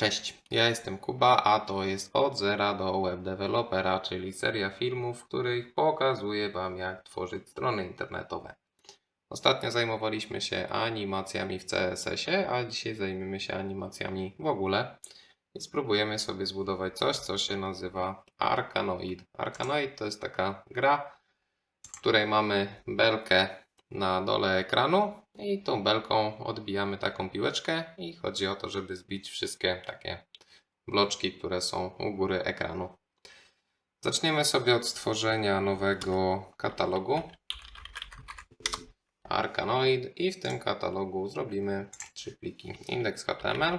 Cześć, ja jestem Kuba, a to jest Od Zera do Web Developera, czyli seria filmów, w których pokazuję Wam jak tworzyć strony internetowe. Ostatnio zajmowaliśmy się animacjami w CSS-ie, a dzisiaj zajmiemy się animacjami w ogóle. I spróbujemy sobie zbudować coś, co się nazywa Arkanoid. Arkanoid to jest taka gra, w której mamy belkę na dole ekranu i tą belką odbijamy taką piłeczkę i chodzi o to, żeby zbić wszystkie takie bloczki, które są u góry ekranu. Zaczniemy sobie od stworzenia nowego katalogu. Arkanoid i w tym katalogu zrobimy trzy pliki. Index.html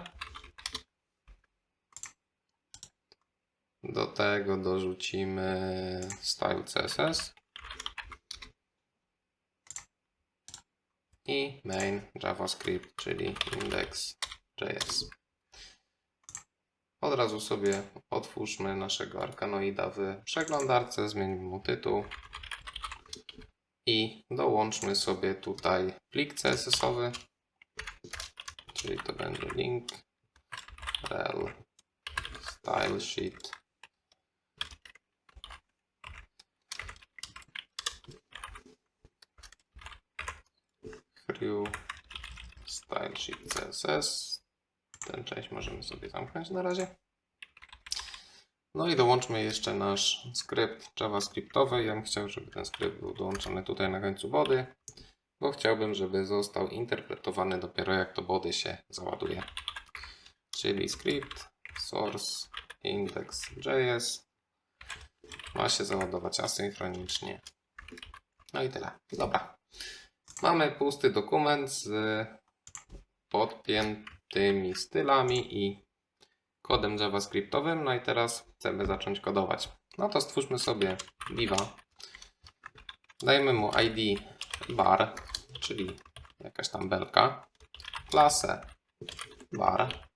do tego dorzucimy style i main JavaScript, czyli index.js. Od razu sobie otwórzmy naszego arkanoida w przeglądarce, zmienimy mu tytuł i dołączmy sobie tutaj plik CSS-owy, czyli to będzie link rel style sheet crew style sheet CSS. Tę część możemy sobie zamknąć na razie. No i dołączmy jeszcze nasz skrypt JavaScriptowy. Ja bym chciał, żeby ten skrypt był dołączony tutaj na końcu body, bo chciałbym, żeby został interpretowany dopiero jak to body się załaduje. Czyli skrypt source index.js ma się załadować asynchronicznie. No i tyle. Dobra. Mamy pusty dokument z podpiętymi stylami i kodem JavaScriptowym. No i teraz chcemy zacząć kodować. No to stwórzmy sobie diva. Dajmy mu ID bar, czyli jakaś tam belka. Klasę bar.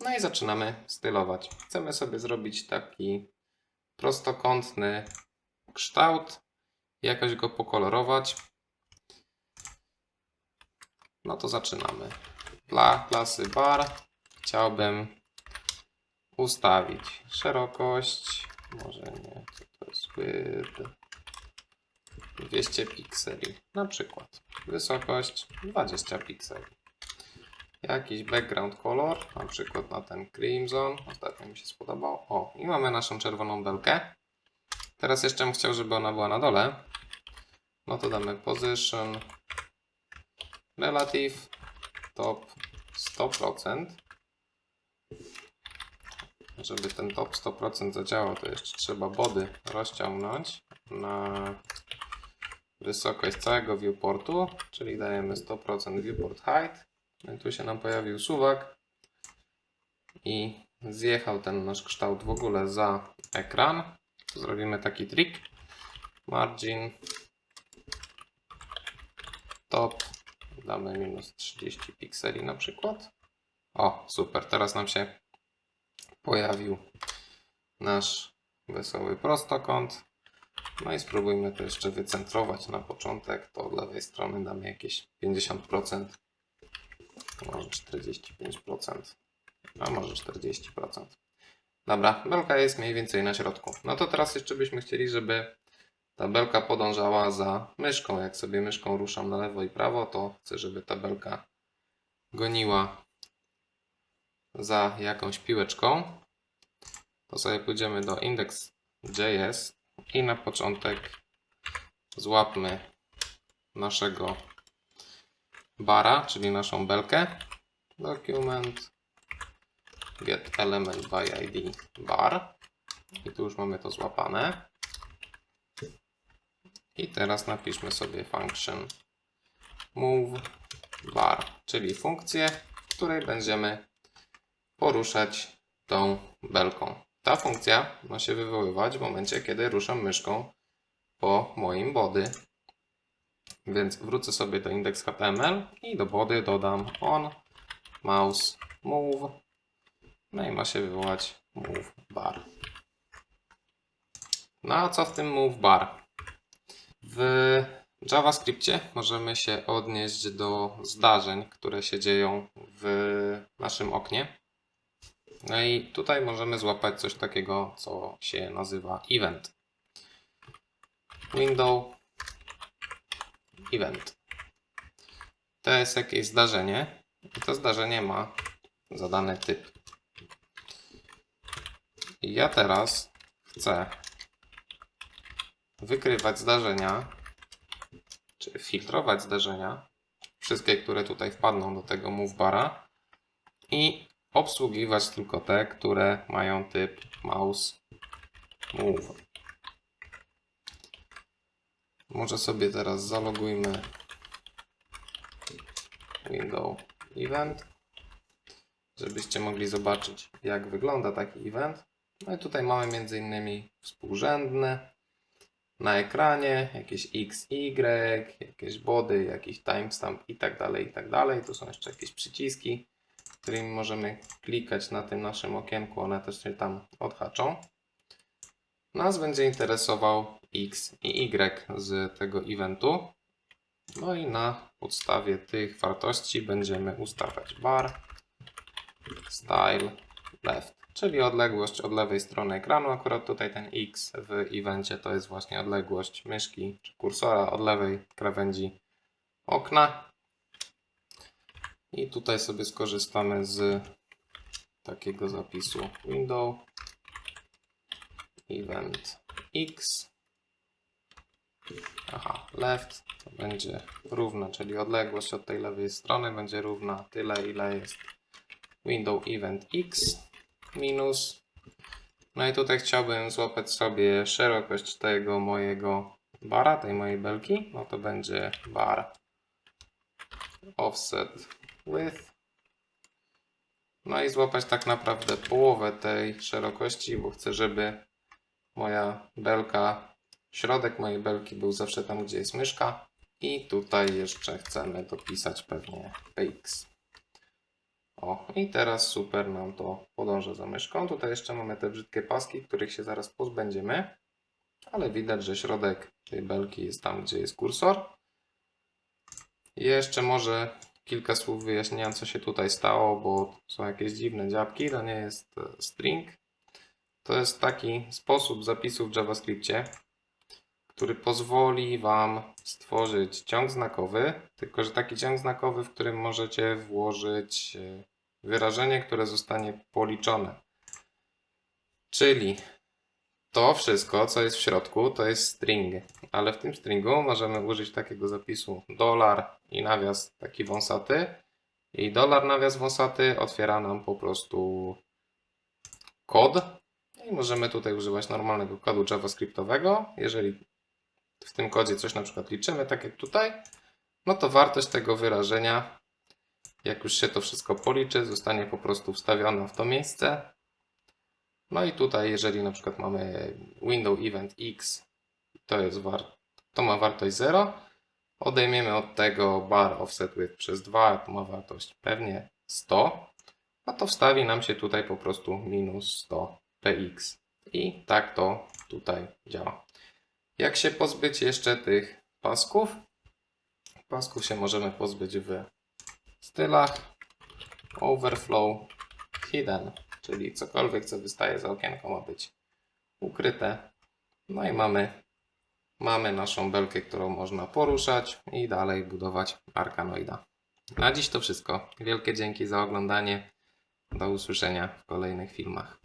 No i zaczynamy stylować. Chcemy sobie zrobić taki prostokątny kształt, jakoś go pokolorować. No to zaczynamy. Dla klasy bar chciałbym ustawić szerokość, może nie, co to jest width, 200 pikseli na przykład. Wysokość 20 pikseli. Jakiś background color, na przykład na ten crimson, ostatnio mi się spodobał. O, i mamy naszą czerwoną belkę. Teraz jeszcze bym chciał, żeby ona była na dole. No to damy position relative top 100%. Żeby ten top 100% zadziałał, to jeszcze trzeba body rozciągnąć na wysokość całego viewportu, czyli dajemy 100% viewport height. No i tu się nam pojawił suwak i zjechał ten nasz kształt w ogóle za ekran. Zrobimy taki trik. Margin top damy minus 30 pikseli na przykład. O, super, teraz nam się pojawił nasz wesoły prostokąt. No i spróbujmy to jeszcze wycentrować na początek. To od lewej strony damy jakieś 50%, może 45%, a może 40%. Dobra, belka jest mniej więcej na środku. No to teraz jeszcze byśmy chcieli, żeby ta belka podążała za myszką. Jak sobie myszką ruszam na lewo i prawo, to chcę, żeby ta belka goniła za jakąś piłeczką. To sobie pójdziemy do index.js i na początek złapmy naszego bara, czyli naszą belkę. Document get element by id bar. I tu już mamy to złapane. I teraz napiszmy sobie function move bar, czyli funkcję, w której będziemy poruszać tą belką. Ta funkcja ma się wywoływać w momencie, kiedy ruszam myszką po moim body. Więc wrócę sobie do index.html i do body dodam on mouse move. No i ma się wywołać move bar. No a co w tym move bar? W JavaScriptie możemy się odnieść do zdarzeń, które się dzieją w naszym oknie. No i tutaj możemy złapać coś takiego, co się nazywa event. Window event. To jest jakieś zdarzenie i to zdarzenie ma zadany typ. I ja teraz chcę wykrywać zdarzenia, czy filtrować zdarzenia, wszystkie, które tutaj wpadną do tego move bara i obsługiwać tylko te, które mają typ mouse move. Może sobie teraz zalogujmy window event, żebyście mogli zobaczyć jak wygląda taki event. No i tutaj mamy między innymi współrzędne na ekranie, jakieś x, y, jakieś body, jakiś timestamp i tak dalej, i tak dalej. Tu są jeszcze jakieś przyciski, którymi możemy klikać na tym naszym okienku, one też się tam odhaczą. Nas będzie interesował x i y z tego eventu. No i na podstawie tych wartości będziemy ustawiać bar, style, left, czyli odległość od lewej strony ekranu. Akurat tutaj ten x w evencie to jest właśnie odległość myszki czy kursora od lewej krawędzi okna. I tutaj sobie skorzystamy z takiego zapisu window event x aha, left to będzie równa, czyli odległość od tej lewej strony będzie równa tyle ile jest window event x minus no i tutaj chciałbym złapać sobie szerokość tego mojego bara, tej mojej belki no to będzie bar offset width no i złapać tak naprawdę połowę tej szerokości, bo chcę, żeby moja belka, środek mojej belki był zawsze tam, gdzie jest myszka. I tutaj jeszcze chcemy dopisać pewnie px. O, i teraz super nam to podąża za myszką. Tutaj jeszcze mamy te brzydkie paski, których się zaraz pozbędziemy. Ale widać, że środek tej belki jest tam, gdzie jest kursor. I jeszcze może kilka słów wyjaśnienia, co się tutaj stało, bo są jakieś dziwne dziabki. To nie jest e, string. To jest taki sposób zapisu w JavaScriptie, który pozwoli Wam stworzyć ciąg znakowy, tylko że taki ciąg znakowy, w którym możecie włożyć e, wyrażenie, które zostanie policzone. Czyli to wszystko, co jest w środku, to jest string, ale w tym stringu możemy użyć takiego zapisu dolar i nawias taki wąsaty. I dolar nawias wąsaty otwiera nam po prostu kod. I możemy tutaj używać normalnego kodu javascriptowego. Jeżeli w tym kodzie coś na przykład liczymy, tak jak tutaj, no to wartość tego wyrażenia, jak już się to wszystko policzy, zostanie po prostu wstawiona w to miejsce. No i tutaj, jeżeli na przykład mamy window event x, to, jest war, to ma wartość 0, odejmiemy od tego bar offset width przez 2, to ma wartość pewnie 100, a to wstawi nam się tutaj po prostu minus 100 px. I tak to tutaj działa. Jak się pozbyć jeszcze tych pasków? Pasków się możemy pozbyć w stylach, overflow, hidden czyli cokolwiek, co wystaje za okienko ma być ukryte. No i mamy, mamy naszą belkę, którą można poruszać i dalej budować arkanoida. Na dziś to wszystko. Wielkie dzięki za oglądanie. Do usłyszenia w kolejnych filmach.